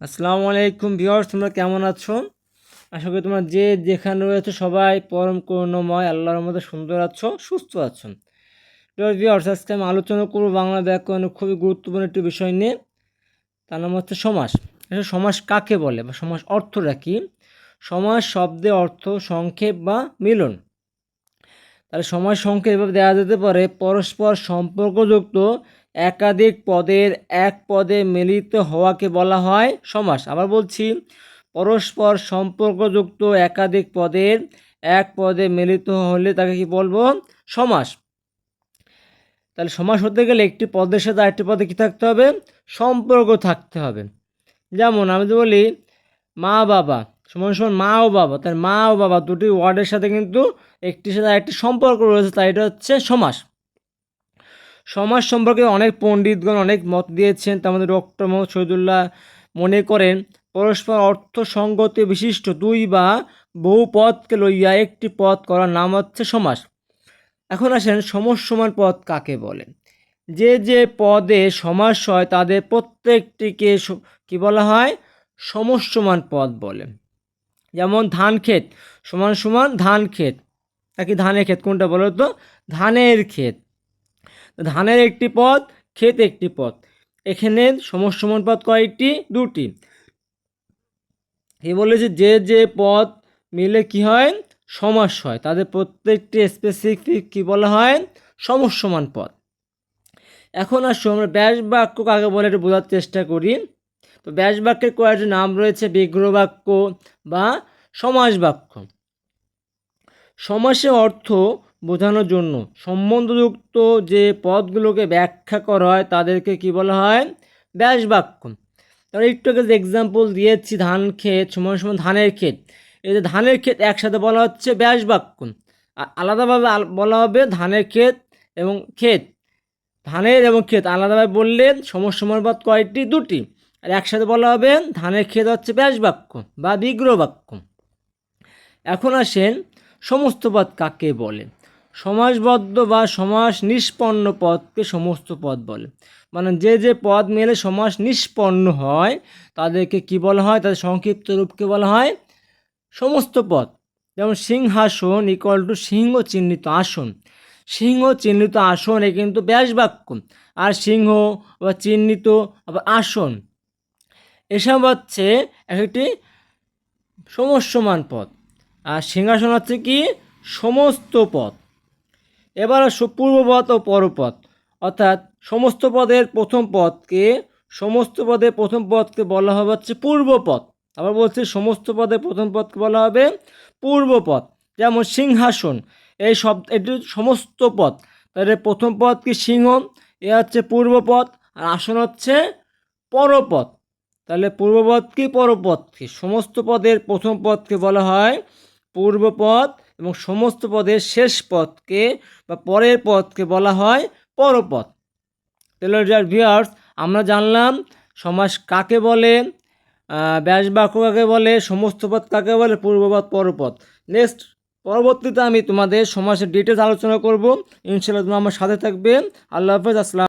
আসসালামু আলাইকুম ভিউয়ার্স, তোমরা কেমন আছো? আশা করি তোমরা যে যেখানে রয়েছে সবাই পরম করুণময়, আল্লাহর মধ্যে সুন্দর আছো, সুস্থ আছো। ভিউয়ার্স, আজকে আমি আলোচনা করব বাংলা ব্যাকরণের খুবই গুরুত্বপূর্ণ একটি বিষয় নিয়ে। তার নাম হচ্ছে সমাস। এটা সমাস কাকে বলে বা সমাস অর্থটা কী? সমাস শব্দের অর্থ সংক্ষেপ বা মিলন। তাহলে সমাজ সংক্ষেপ এভাবে দেওয়া যেতে পারে পরস্পর সম্পর্কযুক্ত একাধিক পদের এক পদে মিলিত হওয়াকে বলা হয় সমাস। আবার বলছি, পরস্পর সম্পর্কযুক্ত একাধিক পদের এক পদে মিলিত হলে তাকে কি বলব? সমাস। তাহলে সমাস হতে গেলে একটি পদের সাথে আরেকটি পদে কী থাকতে হবে? সম্পর্ক থাকতে হবে। যেমন আমি বলি, মা বাবা, সমান সমান মা ও বাবা তার মা ও বাবা দুটি ওয়ার্ডের সাথে কিন্তু একটির সাথে আরেকটি সম্পর্ক রয়েছে, তাই এটা হচ্ছে সমাস। সমাজ সম্পর্কে অনেক পণ্ডিতগণ অনেক মত দিয়েছেন। তার মধ্যে ডক্টর মোহাম্মদ শহীদুল্লাহ মনে করেন, পরস্পর অর্থ সঙ্গতি বিশিষ্ট দুই বা বহু পদকে লইয়া একটি পদ করার নাম হচ্ছে সমাস এখন আসেন সমসমান পদ কাকে বলে? যে যে পদে সমাস হয়, তাদের প্রত্যেকটিকে কি বলা হয়? সমসমান পদ বলে। যেমন ধান ক্ষেত, সমান সমান ধান ক্ষেত। নাকি ধানের ক্ষেত, কোনটা বলো তো? ধানের ক্ষেত। ধানের একটি পদ, ক্ষেত একটি পদ। এখানে সমসমান পদ কয়টি? দুটি। এ বলেছে যে যে পদ মিলে কি হয়? সমাস হয়। তাদের প্রত্যেকটি স্পেসিফিক কি বলা হয়? সমসমান পদ। এখন আসো, আমরা ব্যাস বাক্য কাকে বলে এটা বোঝার চেষ্টা করি। তো ব্যাস বাক্যের কয়েকটি নাম রয়েছে বিগ্রহ বাক্য বা সমাস বাক্য। সমাসের অর্থ বোঝানোর জন্য। সম্বন্ধযুক্ত যে পদগুলোকে ব্যাখ্যা করা হয়, তাদেরকে কি বলা হয়? ব্যাস বাক্য। তাহলে একটু আগে যে এক্সাম্পল দিয়েছি, ধান ক্ষেত, সমান সমান ধানের ক্ষেত। এই ধানের ক্ষেত একসাথে বলা হচ্ছে ব্যাস বাক্য। আর আলাদাভাবে আল- বলা হবে ধানের ক্ষেত এবং ক্ষেত। ধানের এবং ক্ষেত আলাদাভাবে বললে সমসমান পদ কয়টি? দুটি। আর একসাথে বলা হবে ধানের ক্ষেত হচ্ছে ব্যাস বাক্য বা বিগ্রহ বাক্য। এখন আসেন সমস্ত পদ কাকে বলে? সমাসবদ্ধ বা সমাস নিষ্পন্ন পদকে সমস্ত পদ বলে। মানে যে যে পদ মেলে সমাস নিষ্পন্ন হয়, তাদেরকে কি বলা হয়? তাদের সংক্ষিপ্ত রূপকে বলা হয় সমস্ত পদ। যেমন সিংহাসন ইকুয়াল টু সিংহ চিহ্নিত আসন। সিংহ চিহ্নিত আসন এ কিন্তু ব্যাস বাক্য আর সিংহ বা চিহ্নিত আবার আসন। এসব হচ্ছে এক একটি সমস্যমান পদ। আর সিংহাসন হচ্ছে কি? সমস্ত পদ। এবার আসো পূর্বপদ ও পরপদ অর্থাৎ সমস্ত পদের প্রথম পদকে সমস্ত পদের প্রথম পদকে বলা হবে হচ্ছে পূর্বপদ আবার বলছি সমস্ত পদের প্রথম পদকে বলা হবে পূর্বপদ যেমন সিংহাসন, এই শব্দ এটি সমস্ত পদ তাহলে প্রথম পদ কি সিংহ? এ হচ্ছে পূর্বপদ আর আসন হচ্ছে পরপদ তাহলে পূর্বপদ কি পরপদ কি সমস্ত পদের প্রথম পদকে বলা হয় পূর্বপদ এবং সমস্ত পদের শেষ পদকে বা পরের পদকে বলা হয় পরপদ। তাহলে ভিউয়ার্স আমরা জানলাম সমাস কাকে বলে ব্যাস বাক্য কাকে বলে, সমস্ত পদ কাকে বলে, পূর্বপদ, পরপদ। নেক্সট পরবর্তীতে আমি তোমাদের সমাসের ডিটেলস আলোচনা করব। ইনশাল্লাহ তোমরা আমার সাথে থাকবে। আল্লাহ হাফেজ, আসসালাম।